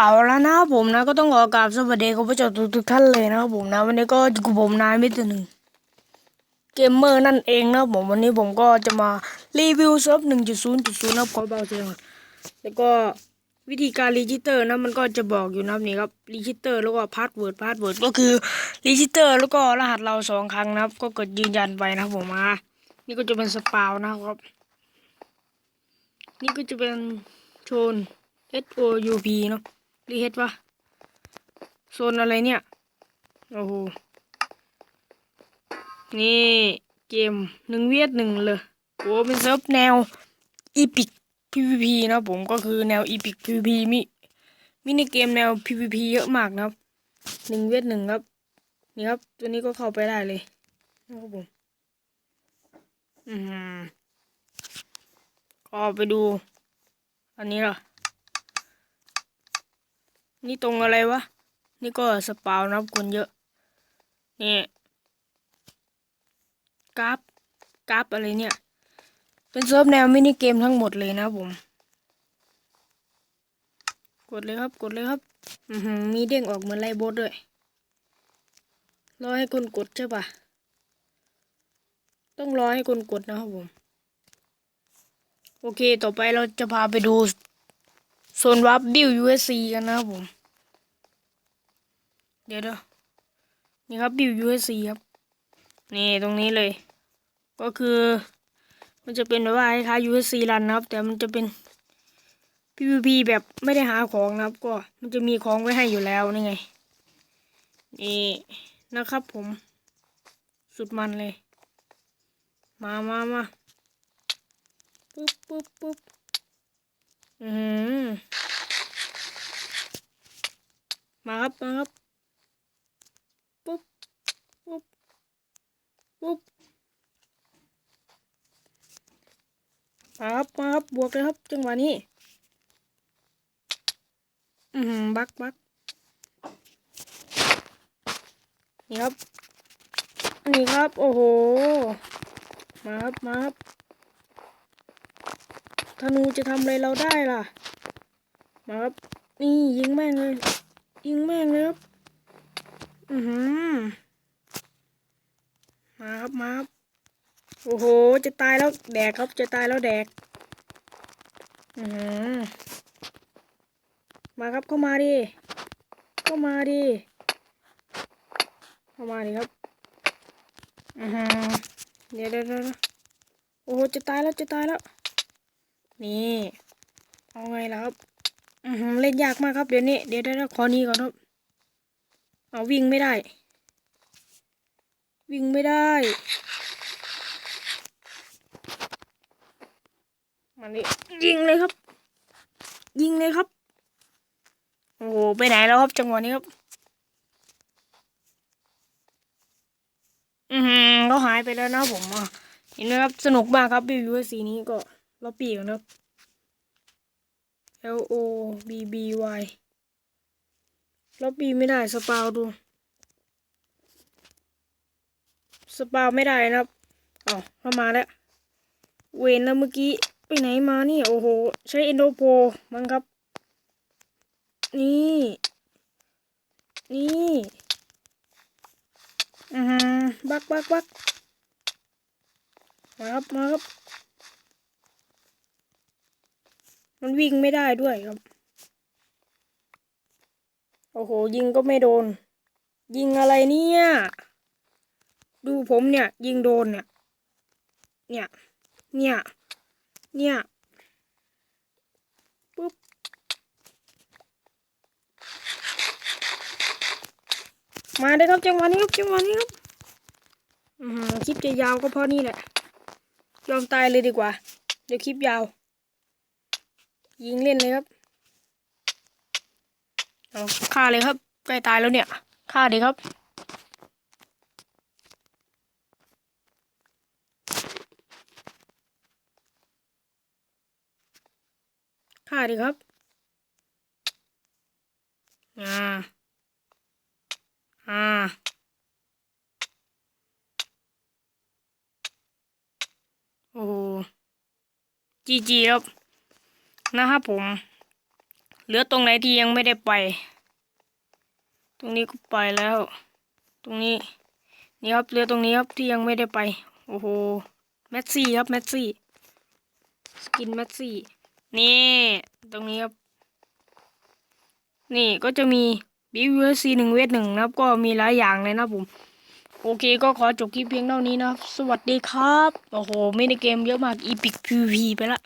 เอาแล้วนะครับผมนะก็ต้องขอกราบสวัสดีคุณผู้ชมทุกท่านเลยนะครับผมนะวันนี้ก็อยู่กับผมนายมิตรหนึ่งเกมเมอร์นั่นเองนะครับผมวันนี้ผมก็จะมารีวิวเซิร์ฟหนึ่งจุดศูนย์จุดศูนย์นะครับขอเบาเสียงแล้วก็วิธีการรีจิสเตอร์นะมันก็จะบอกอยู่นับนี่ครับรีจิสเตอร์แล้วก็พาสเวิร์ดพาสเวิร์ดก็คือรีจิสเตอร์แล้วก็รหัสเราสองครั้งนะครับ ก็กดยืนยันไปนะครับผมมานี่ก็จะเป็นสปาวนะครับ นี่ก็จะเป็นโชน S O U P เนาะ รีเฮดวะโซนอะไรเนี่ย โอ้โห นี่เกมหนึ่งเวียดหนึ่งเลยโอ้เป็นเซิร์ฟแนวอีพิก PVP นะผมก็คือแนวอีพิก PVP มีมินิเกมแนว PVP เยอะมากนะครับหนึ่งเวียดหนึ่งครับ นี่ครับ ตัวนี้ก็เข้าไปได้เลยนะครับผมอืมก็ไปดู อันนี้เหรอ นี่ตรงอะไรวะ นี่ก็สปาวนับคนเยอะ นี่กราฟกราฟอะไรเนี่ย เป็นเซิร์ฟแนวมินิเกมทั้งหมดเลยนะผม กดเลยครับ กดเลยครับ อืมีเด้งออกเหมือนไลโบสด้วย รอให้คนกดใช่ปะต้องรอให้คนกดนะครับผม โอเค ต่อไปเราจะพาไปดูโซนวับบิว USC กันนะครับผม เดี๋ยวดี๋ยวนี่ครับบิว USC ครับนี่ตรงนี้เลย ก็คือ มันจะเป็นแบบว่าคล้าย USC รันนะครับ แต่มันจะเป็น PVP แบบไม่ได้หาของนะครับ ก็มันจะมีของไว้ให้อยู่แล้วนี่ไงนี่นะครับผม สุดมันเลย มามามาปุ๊บปุ๊บปุ๊บอือมาครับ มาครับ ปุ๊บ ปุ๊บ มาครับบวกเลยครับ จังหวะนี้ อือหือบักบักนี่ครับ นี่ครับ โอ้โห มาครับมาครับธนูจะทำอะไรเราได้ล่ะ มาครับ นี่ยิงแม่งเลย ยิงแม่งเลยครับ อือหือมาครับมาครับ โอ้โห จะตายแล้วแดกครับ จะตายแล้วแดก มาครับเข้ามาดิ เข้ามาดิ เข้ามาดิครับอือหือเดี๋ยวเดี๋ยวเดี๋ยวโอ้โหจะตายแล้วจะตายแล้ว นี่เอาไงล่ะครับอือหือเล่นยากมากครับเดี๋ยวนี้เดี๋ยวเดี๋ยวขอนี้ก่อนครับ เอาวิ่งไม่ได้ วิ่งไม่ได้ มานี่ยิงเลยครับ ยิงเลยครับ โอ้โหไปไหนแล้วครับจังหวะนี้ครับ อือหือเขาหายไปแล้วนะผมอะเห็นไหมครับสนุกมากครับบิวยูสีนี้ก็เราปีกนะครับ L O B B Y เราปีไม่ได้สปาวดู สปาวไม่ได้นะครับอ๋อเข้ามาแล้ว เวนแล้วเมื่อกี้ ไปไหนมานี่โอ้โห ใช้เอนโดโปมั้งครับ นี่ นี่อือฮึบักบักบักมาครับมาครับ มันวิ่งไม่ได้ด้วยครับ โอ้โห ยิงก็ไม่โดน ยิงอะไรเนี่ย ดูผมเนี่ย ยิงโดนเนี่ย เนี่ย เนี่ย เนี่ยปุ๊บมาเลยครับจังหวะนี้ครับจังหวะนี้ครับคลิปจะยาวก็เพราะนี่แหละ ยอมตายเลยดีกว่า เดี๋ยวคลิปยาว ยิงเล่นเลยครับเอาฆ่าเลยครับใกล้ตายแล้วเนี่ยฆ่าเลยครับาดิครับ อ่า อ่า โอ้โหจีจีครับ นะครับผม เหลือตรงไหนที่ยังไม่ได้ไป ตรงนี้ก็ไปแล้ว ตรงนี้ นี่ครับ เหลือตรงนี้ครับที่ยังไม่ได้ไป โอ้โห แมสซี่ครับ แมสซี่ สกินแมสซี่ นี่ ตรงนี้ครับ นี่ก็จะมีบิวซีหนึ่งเวทหนึ่งนะครับ ก็มีหลายอย่างเลยนะผม โอเคก็ขอจบคลิปเพียงเท่านี้นะครับ สวัสดีครับ โอ้โหไม่ได้เกมเยอะมากอีพิกพีพีไปละ